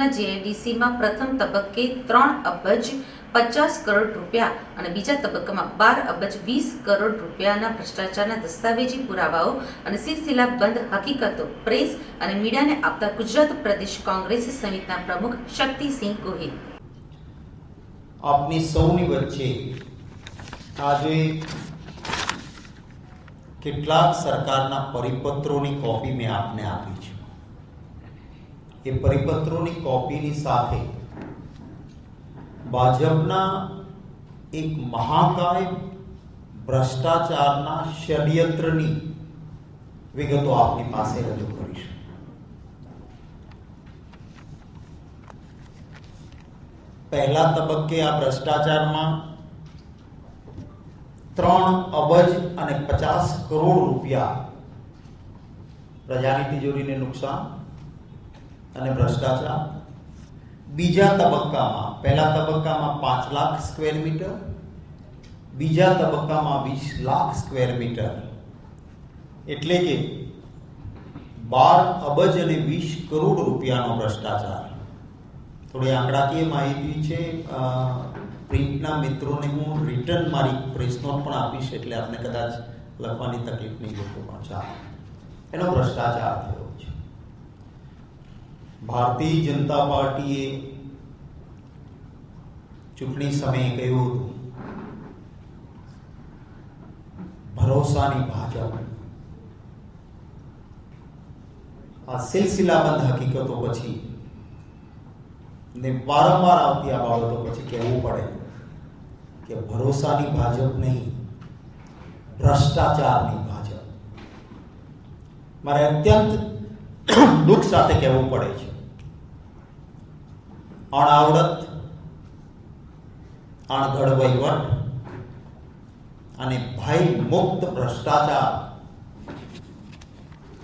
ભાજપના જેઆઈડીસીમાં પ્રથમ તબક્કે ત્રણ અબજ પચાસ કરોડ રૂપિયા અને બીજા તબક્કામાં બાર અબજ વીસ કરોડ રૂપિયાના ભ્રષ્ટાચારના દસ્તાવેજી પુરાવાઓ અને સિલસિલાબંધ હકીકતો, પ્રેસ અને મીડિયાને આપતા ગુજરાત પ્રદેશ કોંગ્રેસ સમિતિના પ્રમુખ શક્તિસિંહ ગોહિલ. આપની સૌની વચ્ચે આજે કેટલાક સરકારના પરિપત્રોની કોપી મેં આપને આપી છે. એ પરિપત્રોની કોપીની સાથે ભાજપના એક મહાકાય ભ્રષ્ટાચારના ષડયંત્રની વિગતો આપની પાસે રજૂ કરીશું. પહેલા તબક્કે આ ભ્રષ્ટાચારમાં ત્રણ અબજ અને પચાસ કરોડ રૂપિયા પ્રજાની તિજોરીને નુકસાન અને ભ્રષ્ટાચાર. બીજા તબક્કામાં, પહેલા તબક્કામાં પાંચ લાખ સ્ક્વેર મીટર બીજા તબક્કામાં વીસ લાખ સ્ક્વેર મીટર એટલે કે બાર, અબજ અને વીસ કરોડ રૂપિયાનો ભ્રષ્ટાચાર. થોડી આંકડાકીય માહિતી છે. પ્રિન્ટના મિત્રોને હું રિટર્ન મારી પ્રેસ નોટ પણ આપીશ એટલે આપને કદાચ લખવાની તકલીફ નહીં લોકો પણ ચાલે. એનો ભ્રષ્ટાચાર થયો છે. ભારતીય જનતા પાર્ટીએ ચૂંટણી સમયે કહ્યું હતું, ભરોસાની ભાજપ. આ સિલસિલાબંધ હકીકતો પછી ને વારંવાર આવતી આ બાબતો પછી કહેવું પડે કે ભરોસાની ભાજપ નહીં, ભ્રષ્ટાચારની ભાજપ. મારે અત્યંત દુઃખ સાથે કહેવું પડે છે અણાવડત અણઘડ વહીવટ અને ભય મુક્ત ભ્રષ્ટાચાર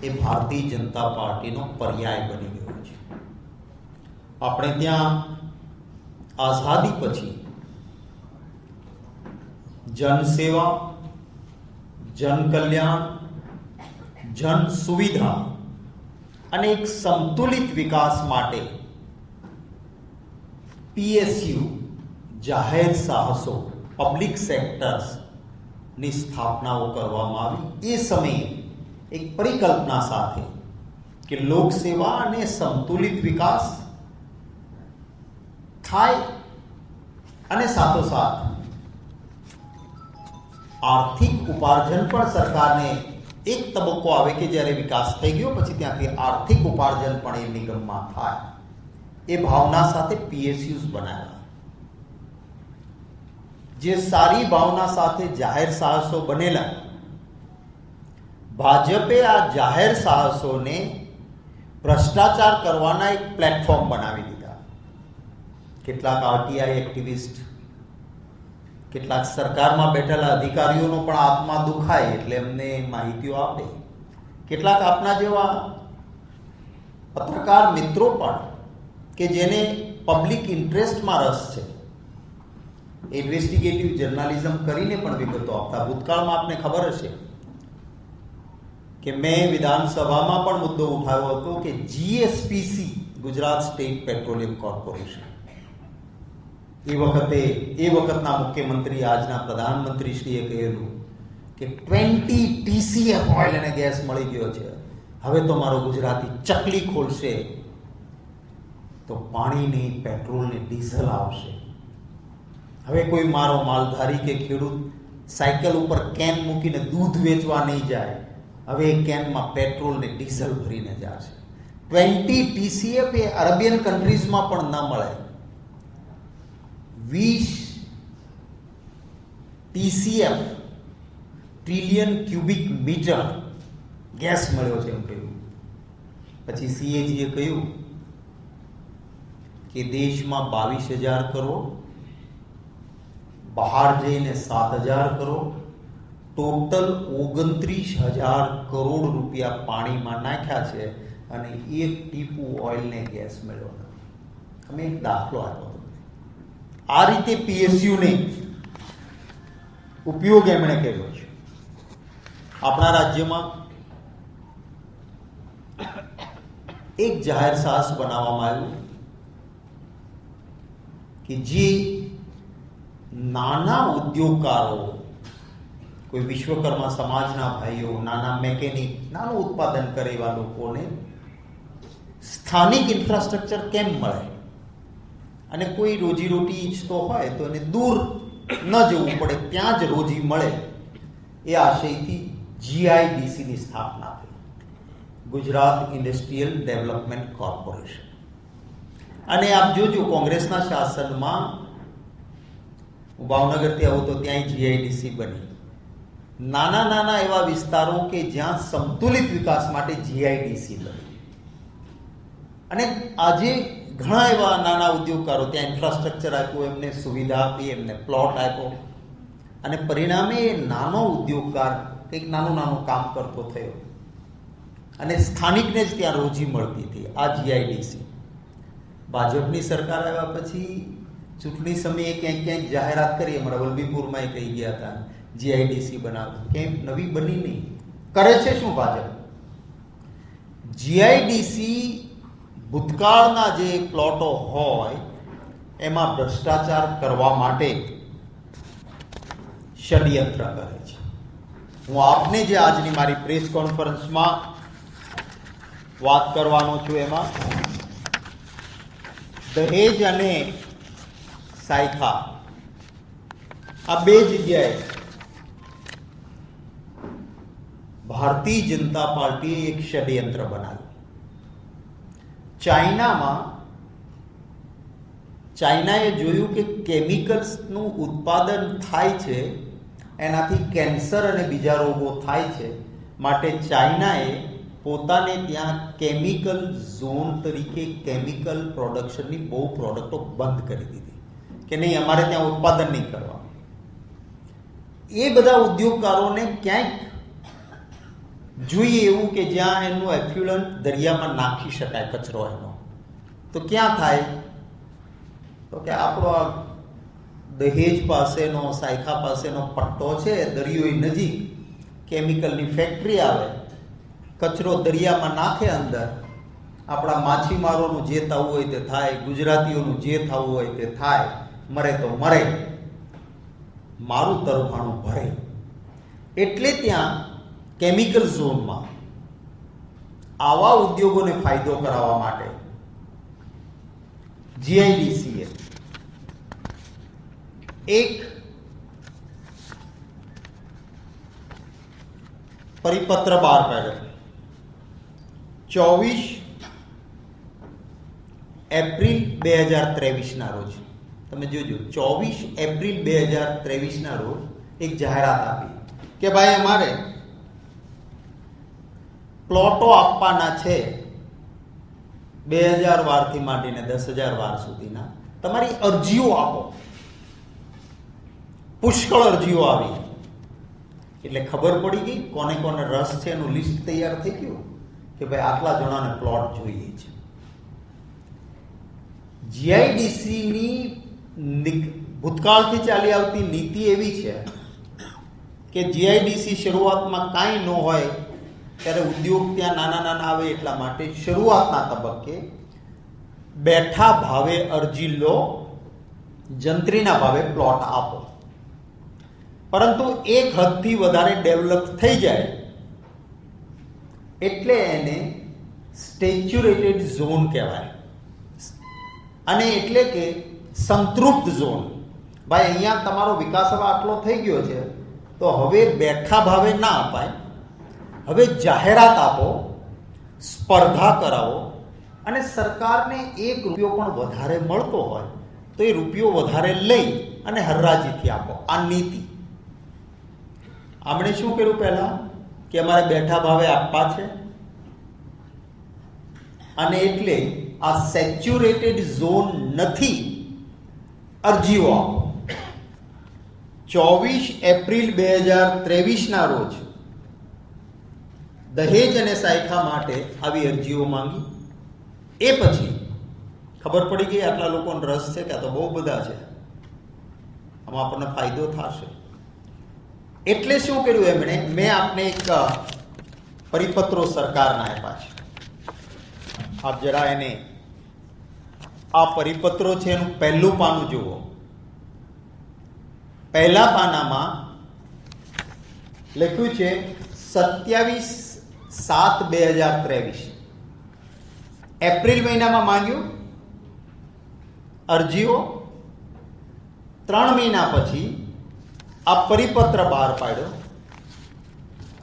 એ ભારતીય જનતા પાર્ટીનો પર્યાય બની ગયો છે. આપણે ત્યાં આઝાદી પછી જનસેવા જન કલ્યાણ જન સુવિધા અને એક સંતુલિત વિકાસ માટે પીએસયુ, જાહેર સાહસો પબ્લિક સેક્ટર્સની સ્થાપનાઓ કરવામાં આવી. એ સમયે એક પરિકલ્પના સાથે કે લોકસેવા અને સંતુલિત વિકાસ થાય અને સાથોસાથ આર્થિક ઉપાર્જન પણ સરકારને એક તબક્કો આવે કે જ્યારે વિકાસ થઈ ગયો, પછી ત્યાંથી આર્થિક ઉપાર્જન પણ એ નિગમમાં થાય. એ ભાવના સાથે પીએસયુઝ બનાવ્યા જે સારી ભાવના સાથે જાહેર સાહસો બનેલા ભાજપે આ જાહેર સાહસોને ભ્રષ્ટાચાર કરવાના એક પ્લેટફોર્મ બનાવી દીધા કેટલાક આરટીઆઈ એક્ટિવિસ્ટ કેટલાક સરકારમાં બેઠેલા અધિકારીઓનો પણ આત્મા દુખાય એટલે એમને માહિતીઓ આપે કેટલાક આપના જેવા પત્રકાર મિત્રો પણ કે જેને પબ્લિક ઇન્ટરેસ્ટમાં રસ છે. ઇન્વેસ્ટિગેટિવ જર્નાલિઝમ કરીને પણ વિગતો આપતા. ભૂતકાળમાં આપને ખબર હશે કે મેં વિધાનસભામાં પણ મુદ્દો ઉઠાવ્યો હતો કે GSPC Gujarat state petroleum corporation. એ વખતે, એ વખતના મુખ્યમંત્રી, આજના પ્રધાનમંત્રીશ્રીએ કહેલું કે ટ્વેન્ટી ટીસીએફ ઓઇલ અને ગેસ મળી ગયો છે. હવે તો મારો ગુજરાતી ચકલી ખોલશે. તો પાણી નહીં પેટ્રોલ ને ડીઝલ આવશે. હવે કોઈ મારો માલધારી કે ખેડૂત સાયકલ ઉપર કેન મૂકીને દૂધ વેચવા નહીં જાય, હવે એ કેનમાં પેટ્રોલ ને ડીઝલ ભરીને જશે. ટ્વેન્ટી ટીસીએફ એ અરેબિયન કન્ટ્રીઝમાં પણ ન મળે. વીસ TCF trillion cubic metre gas મળ્યો છે એમ કહ્યું. પછી સીએજીએ કહ્યું કે દેશમાં બાવીસ હજાર કરોડ, બહાર જઈને સાત હજાર કરોડ, ટોટલ ઓગણત્રીસ હજાર કરોડ રૂપિયા પાણીમાં નાખ્યા છે અને એક ટીપુ ઓઇલને ગેસ મેળવ્યો નથી અમે એક દાખલો આપ્યો હતો આ રીતે પીએસયુને ઉપયોગ એમણે કર્યો છે. આપણા રાજ્યમાં એક જાહેર સાહસ બનાવવામાં આવ્યું. કે જે નાના ઉદ્યોગકારો, કોઈ વિશ્વકર્મા સમાજના ભાઈઓ, નાના મેકેનિક નાનું ઉત્પાદન કરે એવા લોકોને સ્થાનિક ઇન્ફ્રાસ્ટ્રક્ચર કેમ મળે? અને કોઈ રોજીરોટી ઈચ્છતો હોય તો એને દૂર ન જવું પડે, ત્યાં જ રોજી મળે એ આશયથી જીઆઈડીસીની સ્થાપના થઈ. Gujarat industrial development corporation. અને આપ જોજો, કોંગ્રેસના શાસનમાં હું ભાવનગરથી આવું તો ત્યાંય જીઆઈડીસી બની. નાના નાના એવા વિસ્તારો કે જ્યાં સંતુલિત વિકાસ માટે જીઆઈડીસી બની. અને આજે ઘણા એવા નાના ઉદ્યોગકારો ત્યાં ઇન્ફ્રાસ્ટ્રક્ચર આપ્યું, એમને સુવિધા આપી, એમને પ્લોટ આપ્યો. અને પરિણામે એ નાનો ઉદ્યોગકાર કંઈક નાનું નાનું કામ કરતો થયો. અને સ્થાનિકને જ ત્યાં રોજી મળતી હતી, આ જીઆઈડીસી ભાજપની સરકાર આવ્યા પછી ચૂંટણી સમયે ક્યાંક ક્યાંક જાહેરાત કરી અમારા વલભીપુરમાં એ કહી ગયા હતા જીઆઈડીસી બનાવ. કેમ? નવી બની નહીં. કરે છે શું ભાજપ? જીઆઈડીસી ભૂતકાળના જે પ્લોટો હોય, એમાં ભ્રષ્ટાચાર કરવા માટે ષડયંત્ર કરે છે. હું આપને જે આજની મારી પ્રેસ કોન્ફરન્સમાં વાત કરવાનો છું એમાં દહેજ અને સાયખા આ બે જગ્યાએ ભારતીય જનતા પાર્ટીએ એક ષડયંત્ર બનાવ્યું. ચાઇનામાં ચાઇનાએ જોયું કે કેમિકલ્સનું ઉત્પાદન થાય છે, એનાથી કેન્સર અને બીજા રોગો થાય છે, માટે ચાઇનાએ પોતાને ત્યાં કેમિકલ ઝોન તરીકે કેમિકલ પ્રોડક્શનની બહુ પ્રોડક્ટો બંધ કરી દીધી. કે નહીં, અમારે ત્યાં ઉત્પાદન નહીં કરવા. એ બધા ઉદ્યોગકારોને ક્યાંક જોઈએ એવું કે જ્યાં એનું એફ્યુલન્ટ દરિયામાં નાખી શકાય, કચરો એનો. તો ક્યાં થાય? તો કે આપણો આ દહેજ પાસેનો, સાયખા પાસેનો પટ્ટો છે દરિયો નજીક કેમિકલની ફેક્ટરી આવે. કચરો દરિયામાં નાખે અંદર, આપણા માછીમારોનું જે થવું હોય તે થાય, ગુજરાતીઓનું જે થવું હોય તે થાય, મરે તો મરે. મારું તરફાણું ભરે. એટલે ત્યાં કેમિકલ ઝોનમાં આવા ઉદ્યોગોને ફાયદો કરાવવા માટે જીઆઈડીસીએ એક પરિપત્ર બહાર પાડ્યો. ચોવીસ એપ્રિલ બે હજાર ત્રેવીસના રોજ. તમે જોજો, ચોવીસ એપ્રિલ બે હજાર ત્રેવીસના રોજ એક જાહેરાત આપી કે ભાઈ અમારે પ્લોટો આપવાના છે બે હજાર વારથી માંડીને દસ હજાર વાર સુધીના. તમારી અરજીઓ આપો. પુષ્કળ અરજીઓ આવી. એટલે ખબર પડી ગઈ કોને કોને રસ છે એનું લિસ્ટ તૈયાર થઈ ગયું. કે ભાઈ આટલા જણાને પ્લોટ જોઈએ છે. જીઆઈડીસીની ભૂતકાળથી ચાલી આવતી નીતિ એવી છે કે જીઆઈડીસી શરૂઆતમાં કાંઈ ન હોય ત્યારે ઉદ્યોગ ત્યાં નાના નાના આવે એટલા માટે શરૂઆતના તબક્કે બેઠા ભાવે અરજી લો, જંત્રીના ભાવે પ્લોટ આપો. પરંતુ એક હદથી વધારે ડેવલપ થઈ જાય એટલે એને સ્ટેચ્યુરેટેડ ઝોન કહેવાય. અને એટલે કે સંતૃપ્ત ઝોન ભાઈ, અહીંયા તમારો વિકાસ હવે આટલો થઈ ગયો છે, તો હવે બેઠા ભાવે ના અપાય. હવે જાહેરાત આપો, સ્પર્ધા કરાવો, અને સરકારને એક રૂપિયો પણ વધારે મળતો હોય, તો એ રૂપિયો વધારે લઈ અને હરરાજીથી આપો. આ નીતિ. આમણે શું કર્યું પહેલા? કે અમારે બેઠા ભાવે આપવા છે? અને એટલે આ સેચ્યુરેટેડ ઝોન નથી અરજીઓ ચોવીસ એપ્રિલ બે હજાર ત્રેવીસના રોજ દહેજ અને સાયખા માટે આવી અરજીઓ માંગી. એ પછી ખબર પડી ગઈ આટલા લોકોને રસ છે કે આ તો બહુ બધા છે. આમાં આપણને ફાયદો થશે. એટલે શું કર્યું એમણે? મેં આપને એક પરિપત્રો સરકારના આપ્યા છે. આપ જરા એને આ પરિપત્રો છે એનું પહેલું પાનું જુઓ. પહેલા પાનામાં લખ્યું છે, સત્યાવીસ સાત બે હજાર ત્રેવીસ. એપ્રિલ મહિનામાં માંગ્યું? અરજીઓ? ત્રણ મહિના પછી આ પરિપત્ર બહાર પાડ્યો.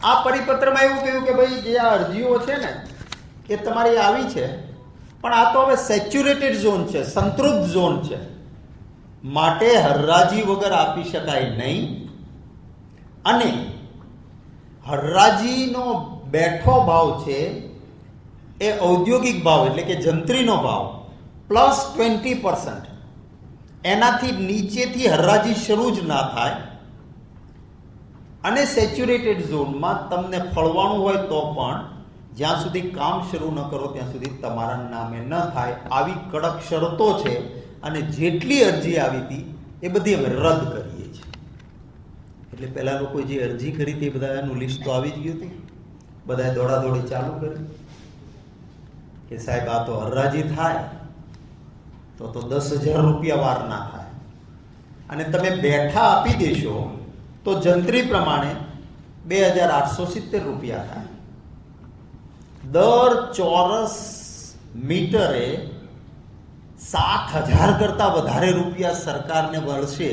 આ પરિપત્રમાં એવું કહ્યું કે ભાઈ જે આ અરજીઓ છે ને, એ તમારી આવી છે, પણ આ તો હવે સેચ્યુરેટેડ ઝોન છે, સંતૃપ્ત ઝોન છે. માટે હરરાજી વગર આપી શકાય નહીં. અને હરરાજીનો બેઠો ભાવ છે, એ ઔદ્યોગિક ભાવ એટલે કે જંત્રીનો ભાવ પ્લસ ટ્વેન્ટી પર્સન્ટ એનાથી નીચેથી હરરાજી શરૂ જ ના થાય. અને સેચ્યુરેટેડ ઝોનમાં તમને ફળવાનું હોય તો પણ, જ્યાં સુધી કામ શરૂ ન કરો ત્યાં સુધી તમારા નામે ન થાય. આવી કડક શરતો છે અને જેટલી અરજી આવી હતી, એ બધી અમે રદ કરીએ છીએ. એટલે પહેલાં લોકો જે અરજી કરી હતી બધાનું લિસ્ટ તો આવી જ ગયું હતું. બધાએ દોડાદોડી ચાલુ કરી. કે સાહેબ, આ તો હરરાજી થાય, તો તો દસ હજાર રૂપિયા વાર ના થાય. અને તમે બેઠા આપી દેશો તો જંત્રી પ્રમાણે બે હજાર આઠસો સિત્તેર રૂપિયા થાય. દર ચોરસ મીટરે સાત હજાર કરતા વધારે રૂપિયા સરકારને મળશે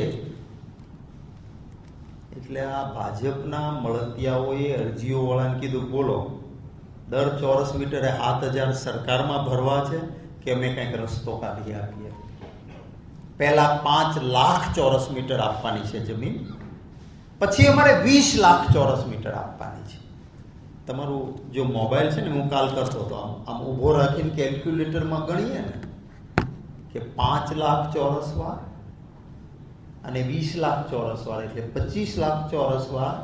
એટલે આ ભાજપના મળતિયાઓએ અરજીઓ વાળાને કીધું. બોલો, દર ચોરસ મીટરે સાત હજાર સરકારમાં ભરવા છે કે અમે કંઈક રસ્તો કાઢી આપીએ? પહેલા પાંચ લાખ ચોરસ મીટર આપવાની છે જમીન. પછી અમારે વીસ લાખ ચોરસ મીટર આપવાની છે. તમારું જો મોબાઈલ છે ને, હું કાલ કરતો હતો, આમ આમ ઊભો રાખીને કેલ્ક્યુલેટરમાં ગણીએ ને, કે પાંચ લાખ ચોરસ વાર અને વીસ લાખ ચોરસ વાર, એટલે પચીસ લાખ ચોરસ વાર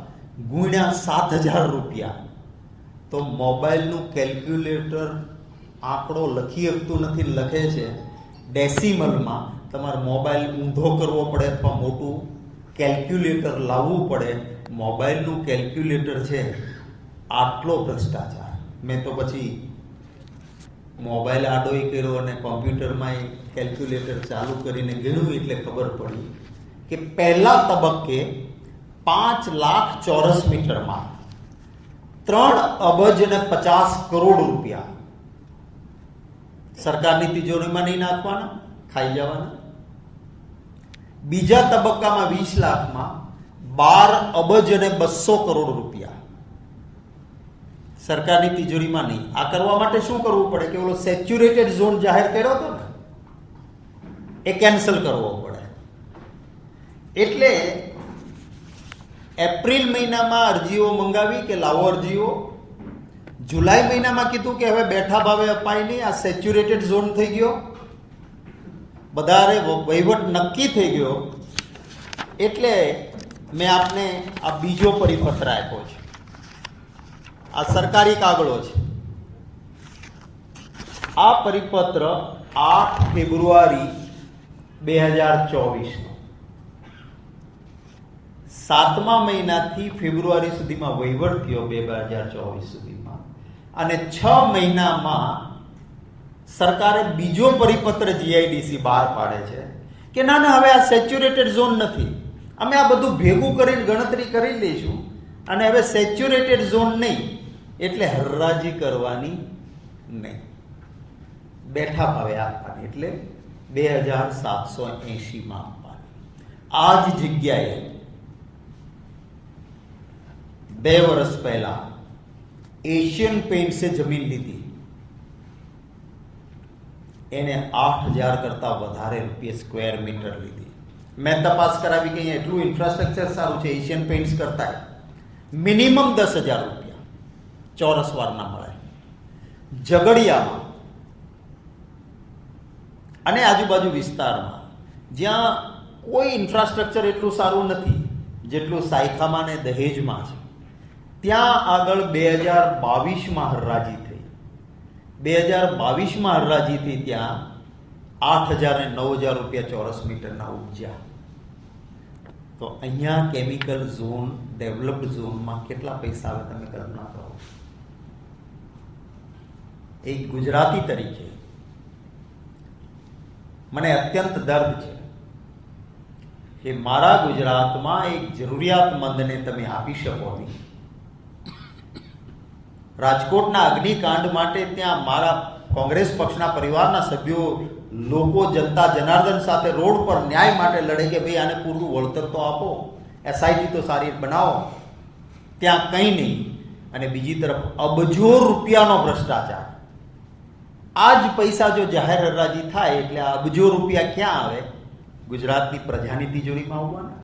ગુણ્યા સાત હજાર રૂપિયા. તો મોબાઈલનું કેલ્ક્યુલેટર આંકડો લખી શકતું નથી લખે છે, ડેસિમલમાં તમારે મોબાઈલ ઊંધો કરવો પડે અથવા મોટું કેલ્ક્યુલેટર લાવવું પડે. મોબાઈલનું કેલ્ક્યુલેટર છે આટલો ભ્રષ્ટાચાર. મેં તો પછી મોબાઈલ આડોય કર્યો અને કોમ્પ્યુટરમાં કેલ્ક્યુલેટર ચાલુ કરીને ગણ્યું એટલે ખબર પડી કે પહેલા તબક્કે પાંચ લાખ ચોરસ મીટરમાં ત્રણ અબજ અને પચાસ કરોડ રૂપિયા સરકારની તિજોરીમાં નહીં નાખવાના, ખાઈ જવાના. બીજા તબક્કામાં વીસ લાખમાં બાર અબજ અને બસો કરોડ રૂપિયા. સરકારની તિજોરીમાં નહીં. આ કરવા માટે શું કરવું પડે? કે ઓલો સેચ્યુરેટેડ ઝોન જાહેર કર્યો હતો ને, એ કેન્સલ કરવો પડે. એટલે એપ્રિલ મહિનામાં અરજીઓ મંગાવી કે લાવો અરજીઓ? જુલાઈ મહિનામાં કીધું કે હવે બેઠા ભાવે અપાય નહીં. આ સેચ્યુરેટેડ ઝોન થઈ ગયો. બધારે વહીવટ નક્કી થઈ ગયો એટલે મેં આપને આ બીજો પરિપત્ર આપ્યો છે. આ સરકારી કાગળો છે. આ પરિપત્ર આઠ ફેબ્રુઆરી બે હજાર ચોવીસનો સાતમા મહિનાથી ફેબ્રુઆરી સુધીમાં વહીવટ થયો બે હજાર ચોવીસ સુધીમાં. અને છ મહિનામાં સરકારે બીજો પરિપત્ર જીઆઈડીસી બહાર પાડે છે કે ના ના, હવે આ સેચ્યુરેટેડ ઝોન નથી. અમે આ બધું ભેગું કરીને ગણતરી કરી લઈશું અને હવે સેચ્યુરેટેડ ઝોન નહીં, એટલે હરરાજી કરવાની નહીં. બેઠા ભાવે આપવાની, એટલે બે હજાર સાતસો એંશીમાં આપવાની. આ જ જગ્યાએ બે વર્ષ પહેલા એશિયન પેઇન્ટ્સે જમીન લીધી. એને આઠ હજાર કરતાં વધારે રૂપિયા સ્ક્વેર મીટર લીધી. મેં તપાસ કરાવી કે અહીંયા એટલું ઇન્ફ્રાસ્ટ્રક્ચર સારું છે એશિયન પેઇન્ટ્સ કરતા મિનિમમ દસ હજાર રૂપિયા ચોરસ વારના મળે. ઝઘડિયામાં અને આજુબાજુ વિસ્તારમાં જ્યાં કોઈ ઇન્ફ્રાસ્ટ્રક્ચર એટલું સારું નથી, જેટલું સાયખામાં ને દહેજમાં છે, ત્યાં આગળ બે હજાર બાવીસમાં હરરાજી બે હજાર બાવીસમાં હરરાજીથી ત્યાં આઠ હજાર અને નવ હજાર રૂપિયા ચોરસ મીટરના ઉપજ્યા. તો અહીંયા કેમિકલ ઝોન, ડેવલપ્ડ ઝોનમાં કેટલા પૈસા આવે તમે કલ્પના કરો? એક ગુજરાતી તરીકે. મને અત્યંત દર્દ છે કે મારા ગુજરાતમાં એક જરૂરિયાતમંદને તમે આપી શકો નહીં. રાજકોટના અગ્નિકાંડ માટે ત્યાં મારા કોંગ્રેસ પક્ષના પરિવારના સભ્યો, લોકો, જનતા, જનાર્દન સાથે રોડ પર ન્યાય માટે લડે કે ભાઈ આને પૂરું વળતર તો આપો. એસઆઈટી તો સારી બનાવો. ત્યાં કંઈ નહીં. અને બીજી તરફ અબજો રૂપિયાનો ભ્રષ્ટાચાર. આ જ પૈસા જો જાહેર હરાજી થાય એટલે આ અબજો રૂપિયા ક્યાં આવે? ગુજરાતની પ્રજાની તિજોરીમાં આવવાના.